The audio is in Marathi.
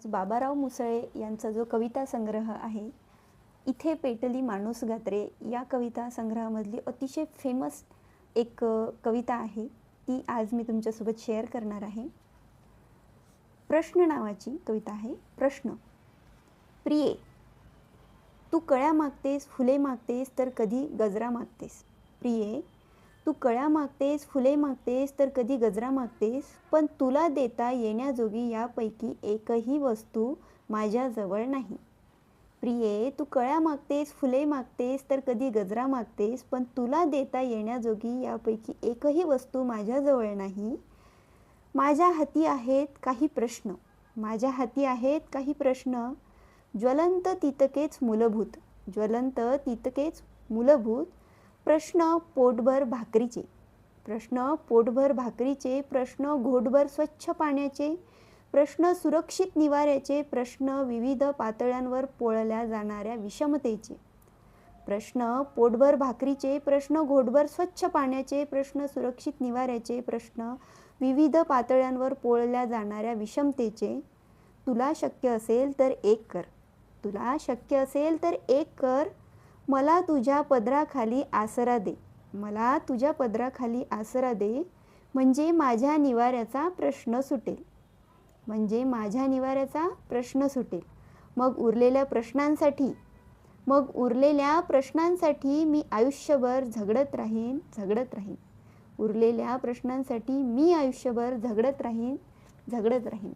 आज बाबाराव मुसळे यांचा जो कविता संग्रह आहे इथे पेटली माणूस गात्रे या कविता संग्रहामधली अतिशय फेमस एक कविता आहे. ती आज मी तुमच्यासोबत शेअर करणार आहे. प्रश्न नावाची कविता आहे. प्रश्न. प्रिये तू कळ्या मागतेस फुले मागतेस तर कधी गजरा मागतेस? प्रिये तू कळ्या मागतेस फुले मागतेस तर कधी गजरा मागतेस पण तुला देता येण्याजोगी यापैकी एकही वस्तू माझ्याजवळ नाही. प्रिये तू कळ्या मागतेस फुले मागतेस तर कधी गजरा मागतेस पण तुला देता येण्याजोगी यापैकी एकही वस्तू माझ्याजवळ नाही. माझ्या हाती आहेत काही प्रश्न. माझ्या हाती आहेत काही प्रश्न. ज्वलंत तितकेच मूलभूत. ज्वलंत तितकेच मूलभूत. प्रश्न पोटभर भाकरीचे. प्रश्न पोटभर भाकरीचे प्रश्न घोटभर स्वच्छ पाण्याचे प्रश्न सुरक्षित निवाऱ्याचे प्रश्न विविध पातळ्यांवर पोळल्या जाणाऱ्या विषमतेचे. प्रश्न पोटभर भाकरीचे प्रश्न घोटभर स्वच्छ पाण्याचे प्रश्न सुरक्षित निवाऱ्याचे प्रश्न विविध पातळ्यांवर पोळल्या जाणाऱ्या विषमतेचे. तुला शक्य असेल तर एक कर. तुला शक्य असेल तर एक कर. मला तुझ्या पदराखाली आसरा दे. मला तुझ्या पदराखाली आसरा दे म्हणजे माझ्या निवाऱ्याचा प्रश्न सुटेल. म्हणजे माझ्या निवाऱ्याचा प्रश्न सुटेल. मग उरलेल्या प्रश्नांसाठी मग उरलेल्या प्रश्नांसाठी मी आयुष्यभर झगडत राहीन झगडत राहीन. उरलेल्या प्रश्नांसाठी मी आयुष्यभर झगडत राहीन झगडत राहीन.